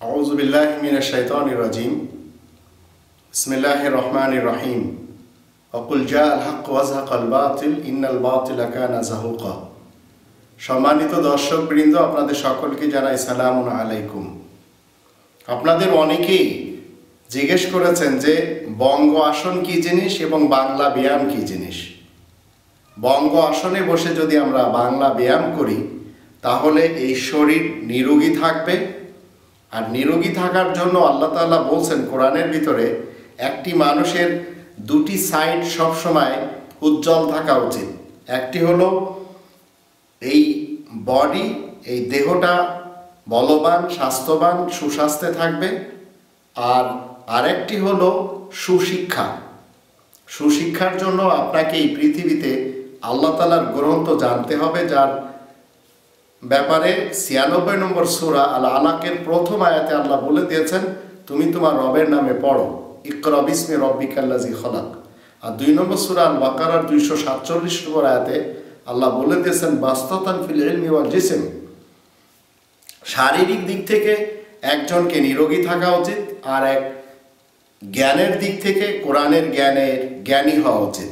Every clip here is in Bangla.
أعوذ بالله من الشيطان الرجيم بسم الله الرحمن الرحيم وقل جاء الحق وزهق الباطل إن الباطل كان زهوقا সম্মানিত দর্শকবৃন্দ আপনাদের সকলকে জানাই সালাম আলাইকুম আপনাদের অনেকেই জিজ্ঞেস করেছেন যে বঙ্গ আসন কি জিনিস এবং বাংলা ব্যায়াম কি জিনিস বঙ্গ আসনে বসে যদি আমরা বাংলা ব্যায়াম করি তাহলে এই শরীর নিরোগী থাকবে আর নিরোগী থাকার জন্য আল্লাহ তাআলা বলছেন কোরআনের ভিতরে একটি মানুষের দুটি সাইড সবসময় উজ্জ্বল থাকা উচিত। একটি হলো এই বডি, এই দেহটা বলবান, স্বাস্থ্যবান, সুস্বাস্থ্যে থাকবে। আর আরেকটি হলো সুশিক্ষা। সুশিক্ষার জন্য আপনাকে এই পৃথিবীতে আল্লাহ তালার গ্রন্থ জানতে হবে, যার ব্যাপারে ছিয়ানব্বই নম্বর সুরা আল আলাকের প্রথম আয়াতে আল্লাহ বলে দিয়েছেন, তুমি তোমার রবের নামে পড়ো। ইকরা বিসমি রব্বিকাল্লাজি খলাক। আর দুই নম্বর সুরা আল বাকারার দুইশো সাতচল্লিশ নম্বর আয়াতে আল্লাহ বলে দিয়েছেন, বাস্ততান ফিল ইলমি জিসিম। শারীরিক দিক থেকে একজনকে নিরোগী থাকা উচিত আর এক জ্ঞানের দিক থেকে কোরআনের জ্ঞানের জ্ঞানী হওয়া উচিত।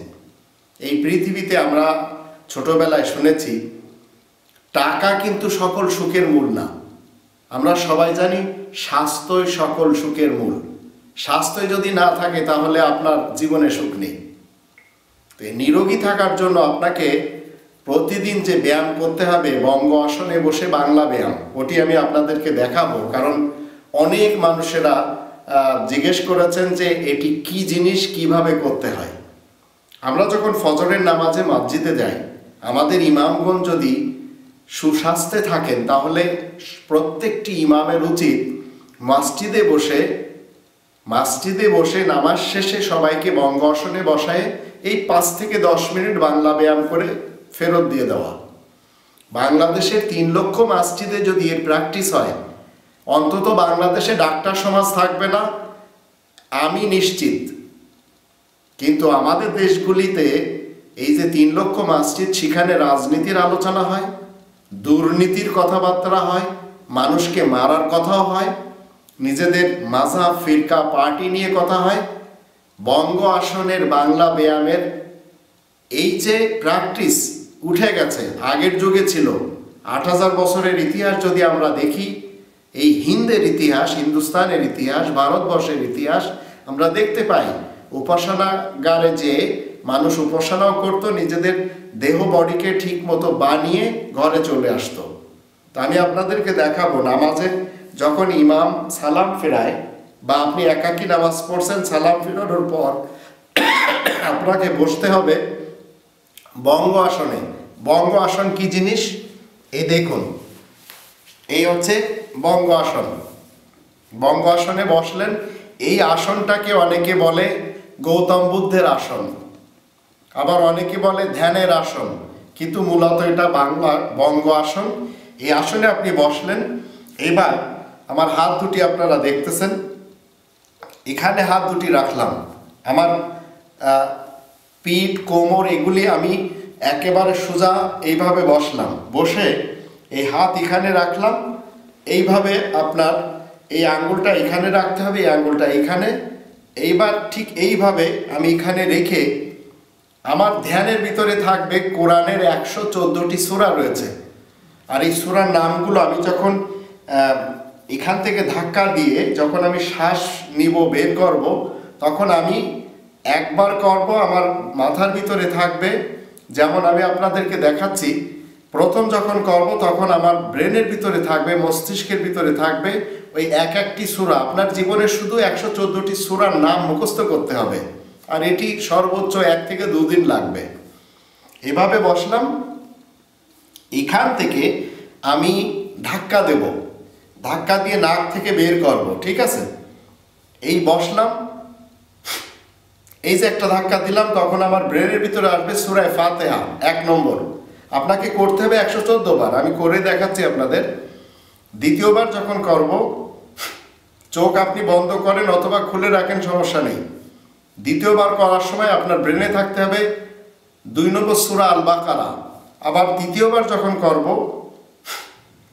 এই পৃথিবীতে আমরা ছোটবেলায় শুনেছি টাকা কিন্তু সকল সুখের মূল না। আমরা সবাই জানি স্বাস্থ্যই সকল সুখের মূল। স্বাস্থ্য যদি না থাকে, তাহলে আপনার জীবনে সুখ নেই। তো নিরোগী থাকার জন্য আপনাকে প্রতিদিন যে ব্যায়াম করতে হবে, বঙ্গ আসনে বসে বাংলা ব্যায়াম, ওটি আমি আপনাদেরকে দেখাবো। কারণ অনেক মানুষেরা জিজ্ঞেস করেছেন যে এটি কি জিনিস, কীভাবে করতে হয়। আমরা যখন ফজরের নামাজে মসজিদে যাই, আমাদের ইমামগণ যদি সুস্বাস্থ্যে থাকেন, তাহলে প্রত্যেকটি ইমামের উচিত মসজিদে বসে মসজিদে বসে নামাজ শেষে সবাইকে বঙ্গ আসনে বসায় এই পাঁচ থেকে দশ মিনিট বাংলা ব্যায়াম করে ফেরত দিয়ে দেওয়া। বাংলাদেশের তিন লক্ষ মসজিদে যদি এর প্র্যাকটিস হয়, অন্তত বাংলাদেশে ডাক্তার সমাজ থাকবে না, আমি নিশ্চিত। কিন্তু আমাদের দেশগুলিতে এই যে তিন লক্ষ মসজিদ, সেখানে রাজনীতির আলোচনা হয় দুর্নীতির কথাবার্তা হয়, মানুষকে মারার কথাও হয়, নিজেদের মাঝা ফিরকা পার্টি নিয়ে কথা হয়, বঙ্গ আসনের বাংলা ব্যায়ামের এই যে প্র্যাকটিস উঠে গেছে, আগের যুগে ছিল, আট হাজার বছরের ইতিহাস যদি আমরা দেখি, এই হিন্দের ইতিহাস, হিন্দুস্তানের ইতিহাস, ভারতবর্ষের ইতিহাস আমরা দেখতে পাই, উপাসনাগারে যে মানুষ উপাসনাও করত, নিজেদের দেহ বডিকে ঠিক মতো বানিয়ে ঘরে চলে আসতো। তা আমি আপনাদেরকে দেখাবো, নামাজে যখন ইমাম সালাম ফেরায় বা আপনি একাকী নামাজ পড়ছেন সালাম ফেরানোর পর, আপনাকে বসতে হবে বঙ্গ আসনে। বঙ্গ আসন কি জিনিস? এই দেখুন, এই হচ্ছে বঙ্গ আসন। বঙ্গ আসনে বসলেন, এই আসনটাকে অনেকে বলে গৌতম বুদ্ধের আসন। আবার অনেকে বলে ধ্যানের আসন, কিন্তু মূলত এটা বাংলা বঙ্গ আসন। এই আসনে আপনি বসলেন। এবার আমার হাত দুটি আপনারা দেখতেছেন। এখানে হাত দুটি রাখলাম। আমার পিঠ, কোমর এগুলি আমি একেবারে সোজা এইভাবে বসলাম। বসে এই হাত এখানে রাখলাম। এইভাবে আপনার এই আঙ্গুলটা এখানে রাখতে হবে, এই আঙ্গুলটা এখানে। এইবার ঠিক এইভাবে আমি এখানে রেখে আমার ধ্যানের ভিতরে থাকবে কোরআনের একশো চোদ্দোটি সুরা রয়েছে। আর এই সুরার নামগুলো আমি যখন এখান থেকে ধাক্কা দিয়ে যখন আমি শ্বাস নিব, বের করব, তখন আমি একবার করব, আমার মাথার ভিতরে থাকবে, যেমন আমি আপনাদেরকে দেখাচ্ছি, প্রথম যখন করব, তখন আমার ব্রেনের ভিতরে থাকবে, মস্তিষ্কের ভিতরে থাকবে ওই এক একটি সুরা। আপনার জীবনে শুধু একশো চোদ্দোটি সুরার নাম মুখস্থ করতে হবে। আর এটি সর্বোচ্চ এক থেকে দুদিন লাগবে। এভাবে বসলাম। এখান থেকে আমি ধাক্কা দেব। ধাক্কা দিয়ে নাক থেকে বের করব, ঠিক আছে? এই বসলাম। এই যে একটা ধাক্কা দিলাম, তখন আমার ব্রেনের ভিতরে আসবে সুরায় ফাতেহা, এক নম্বর। আপনাকে করতে হবে একশো চোদ্দ বার। আমি করে দেখাচ্ছি আপনাদের। দ্বিতীয়বার যখন করব, চোখ আপনি বন্ধ করেন অথবা খুলে রাখেন, সমস্যা নেই। দ্বিতীয়বার করার সময় আপনার ব্রেনে থাকতে হবে দুই নম্বর সুরা আল বাকারা আবার তৃতীয়বার যখন করব,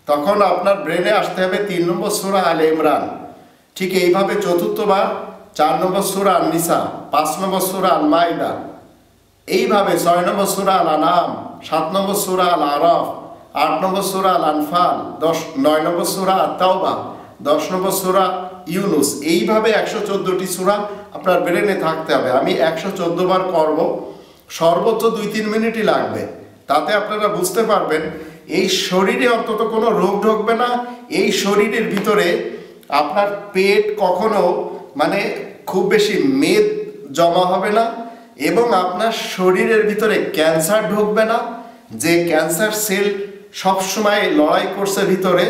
তখন আপনার ব্রেনে আসতে হবে তিন নম্বর সুরা আল ইমরান ঠিক এইভাবে চতুর্থবার চার নম্বর সুরা আল নিসা পাঁচ নম্বর সুরা আল মাইদা এইভাবে ছয় নম্বর সুরা আল আনাম সাত নম্বর সুরা আল আরফ আট নম্বর সুরা আল আনফাল দশ, নয় নম্বর সুরা আল তাওবা দশ নম্বর সুরা ইউনুস, এইভাবে একশো চোদ্দোটি সুরা আপনার ব্রেনে থাকতে হবে। আমি একশো চোদ্দ বার করব, সর্বোচ্চ দুই তিন মিনিটই লাগবে। তাতে আপনারা বুঝতে পারবেন, এই শরীরে অন্তত কোনো রোগ ঢুকবে না, এই শরীরের ভিতরে আপনার পেট কখনো মানে খুব বেশি মেদ জমা হবে না এবং আপনার শরীরের ভিতরে ক্যান্সার ঢুকবে না। যে ক্যান্সার সেল সবসময় লড়াই করছে ভিতরে,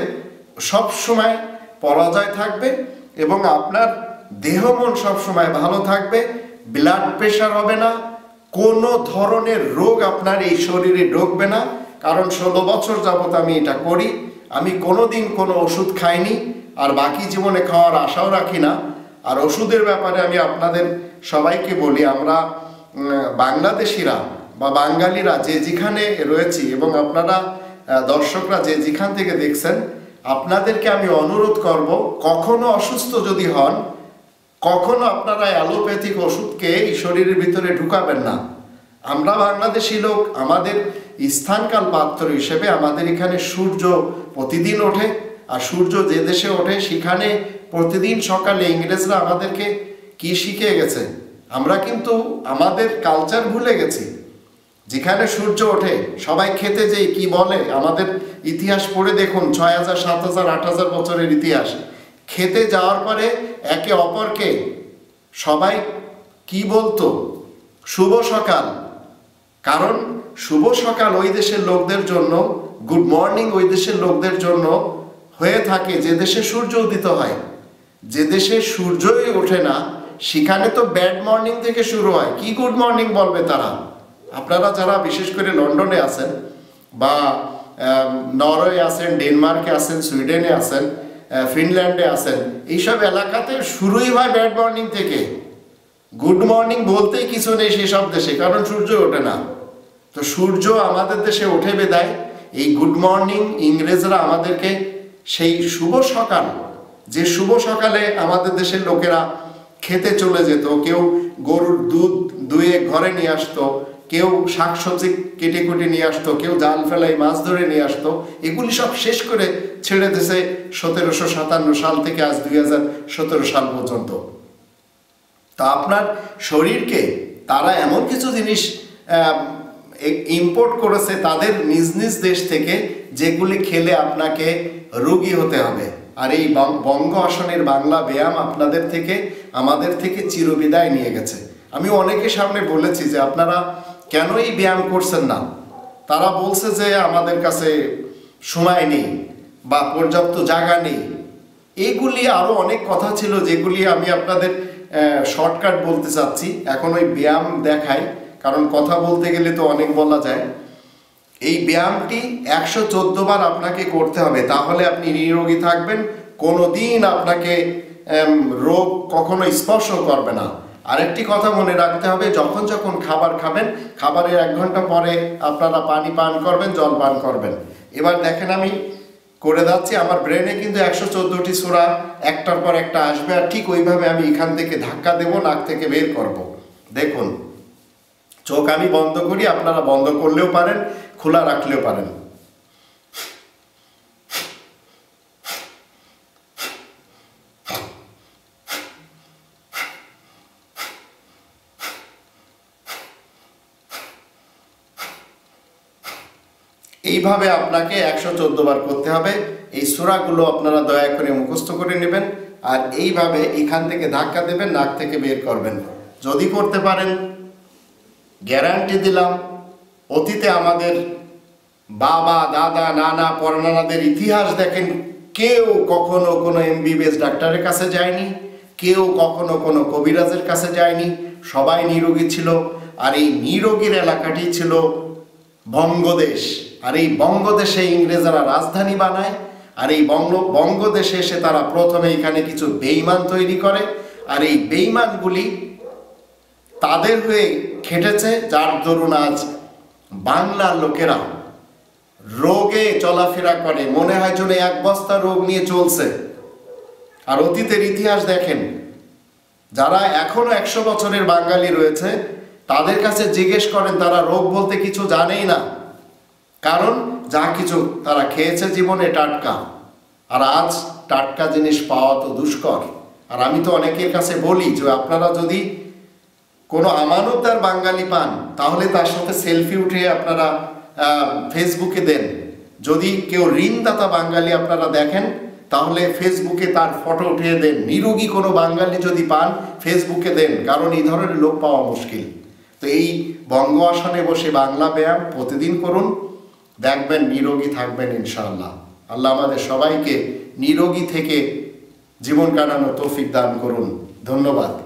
সবসময় পরাজয় থাকবে। এবং আপনার দেহ মন সবসময় ভালো থাকবে ব্লাড প্রেশার হবে না, কোনো ধরনের রোগ আপনার এই শরীরে ঢুকবে না, কারণ ষোলো বছর যাবত আমি এটা করি, আমি কোনোদিন কোনো ওষুধ খাইনি, আর বাকি জীবনে খাওয়ার আশাও রাখি না। আর ওষুধের ব্যাপারে আমি আপনাদের সবাইকে বলি, আমরা বাংলাদেশিরা বা বাঙালিরা যে যেখানে রয়েছি এবং আপনারা দর্শকরা যে যেখান থেকে দেখছেন আপনাদেরকে আমি অনুরোধ করব, কখনো অসুস্থ যদি হন, কখনো আপনারা অ্যালোপ্যাথিক ওষুধকে শরীরের ভিতরে ঢুকাবেন না। আমরা বাংলাদেশি লোক, আমাদের স্থানকাল পাত্র হিসেবে আমাদের এখানে সূর্য প্রতিদিন ওঠে, আর সূর্য যে দেশে ওঠে, সেখানে প্রতিদিন সকালে ইংরেজরা আমাদেরকে কি শিখে গেছে? আমরা কিন্তু আমাদের কালচার ভুলে গেছি। যেখানে সূর্য ওঠে, সবাই খেতে যেই কি বলে, আমাদের ইতিহাস পড়ে দেখুন, ছয় হাজার, সাত হাজার, আট হাজার বছরের ইতিহাস। খেতে যাওয়ার পরে একে অপরকে সবাই কি বলতো? শুভ সকাল। কারণ শুভ সকাল ওই দেশের লোকদের জন্য, গুড মর্নিং ওই দেশের লোকদের জন্য হয়ে থাকে, যে দেশে সূর্য উদিত হয়। যে দেশে সূর্যই ওঠে না, সেখানে তো ব্যাড মর্নিং থেকে শুরু হয়। কি গুড মর্নিং বলবে তারা? আপনারা যারা বিশেষ করে লন্ডনে আছেন বা নরওয়ে আছেন, ডেনমার্কে আছেন, সুইডেনে আছেন ফিনল্যান্ডে আছেন, এইসব এলাকাতে শুরুই হয় ব্যাড মর্নিং থেকে। গুড মর্নিং বলতেই কিছু নেই সেসব দেশে, কারণ সূর্য ওঠে না। তো সূর্য আমাদের দেশে ওঠে বেদায় এই গুড মর্নিং ইংরেজরা আমাদেরকে সেই শুভ সকাল, যে শুভ সকালে আমাদের দেশের লোকেরা খেতে চলে যেত, কেউ গরুর দুধ দুয়ে ঘরে নিয়ে আসতো কেউ শাকসবজি কেটে কুটে নিয়ে আসতো, কেউ জাল ফেলাই, মাছ ধরে নিয়ে আসতো, এগুলি সব শেষ করে ছেড়ে দিয়েছে সতেরোশো সাতান্ন সাল থেকে আজ দুই হাজার সতেরো সাল পর্যন্ত। তা আপনার শরীরকে তারা এমন কিছু জিনিস ইম্পোর্ট করেছে তাদের নিজ নিজ দেশ থেকে যেগুলি খেলে আপনাকে রোগী হতে হবে। আর এই বঙ্গ আসনের বাংলা ব্যায়াম আপনাদের থেকে, আমাদের থেকে চিরবিদায় নিয়ে গেছে। আমি অনেকের সামনে বলেছি যে আপনারা কেন এই ব্যায়াম করছেন না? তারা বলছে যে আমাদের কাছে সময় নেই বা পর্যাপ্ত জায়গা নেই। এগুলি আরও অনেক কথা ছিল যেগুলি আমি আপনাদের শর্টকাট বলতে চাচ্ছি। এখন ওই ব্যায়াম দেখাই, কারণ কথা বলতে গেলে তো অনেক বলা যায়। এই ব্যায়ামটি একশো চোদ্দ বার আপনাকে করতে হবে, তাহলে আপনি নিরোগী থাকবেন। কোনো দিন আপনাকে রোগ কখনো স্পর্শ করবে না। আরেকটি কথা মনে রাখতে হবে, যখন যখন খাবার খাবেন, খাবারের এক ঘণ্টা পরে আপনারা পানি পান করবেন, জল পান করবেন। এবার দেখেন আমি করে যাচ্ছি, আমার ব্রেনে কিন্তু একশো চোদ্দোটি সোরা একটার পর একটা আসবে আর ঠিক ওইভাবে আমি এখান থেকে ধাক্কা দেব, নাক থেকে বের করব। দেখুন, চোখ আমি বন্ধ করি, আপনারা বন্ধ করলেও পারেন, খোলা রাখলেও পারেন। এইভাবে আপনাকে একশো চোদ্দ বার করতে হবে। এই সুরাগুলো আপনারা দয়া করে মুখস্থ করে নেবেন আর এইভাবে এখান থেকে ধাক্কা দেবেন, নাক থেকে বের করবেন। যদি করতে পারেন, গ্যারান্টি দিলাম, অতীতে আমাদের বাবা, দাদা, নানা, পরনানাদের ইতিহাস দেখেন, কেউ কখনো কোনো এমবিবিএস ডাক্তারের কাছে যায়নি, কেউ কখনো কোনো কবিরাজের কাছে যায়নি, সবাই নিরোগী ছিল, আর এই নিরোগীর এলাকাটি ছিল বঙ্গদেশ। আর এই বঙ্গদেশে ইংরেজরা রাজধানী বানায়, আর এই বঙ্গ, বঙ্গদেশে এসে তারা প্রথমে এখানে কিছু বেইমান তৈরি করে, আর এই বেইমানগুলি তাদের হয়ে খেটেছে, যার দরুন আজ বাংলার লোকেরা রোগে চলাফেরা করে। মনে হয় যেন এক বস্তা রোগ নিয়ে চলছে। আর অতীতের ইতিহাস দেখেন, যারা এখনও একশো বছরের বাঙালি রয়েছে তাদের কাছে জিজ্ঞেস করেন, তারা রোগ বলতে কিছু জানেই না? কারণ যা কিছু তারা খেয়েছে জীবনে টাটকা। আর আজ টাটকা জিনিস পাওয়া তো দুষ্কর। আর আমি তো অনেকের কাছে বলি যে আপনারা যদি কোনো আমানতদার বাঙালি পান, তাহলে তার সাথে সেলফি উঠে আপনারা ফেসবুকে দেন। যদি কেউ ঋণদাতা বাঙালি আপনারা দেখেন, তাহলে ফেসবুকে তার ফটো উঠিয়ে দেন। নিরোগী কোনো বাঙালি যদি পান, ফেসবুকে দেন। কারণ এই ধরনের লোক পাওয়া মুশকিল। তো এই বঙ্গ আসনে বসে বাংলা ব্যায়াম প্রতিদিন করুন। দেখবেন নিরোগী থাকবেন ইনশাআল্লাহ। আল্লাহ আমাদের সবাইকে নিরোগী থেকে জীবন কাটানো তৌফিক দান করুন। ধন্যবাদ।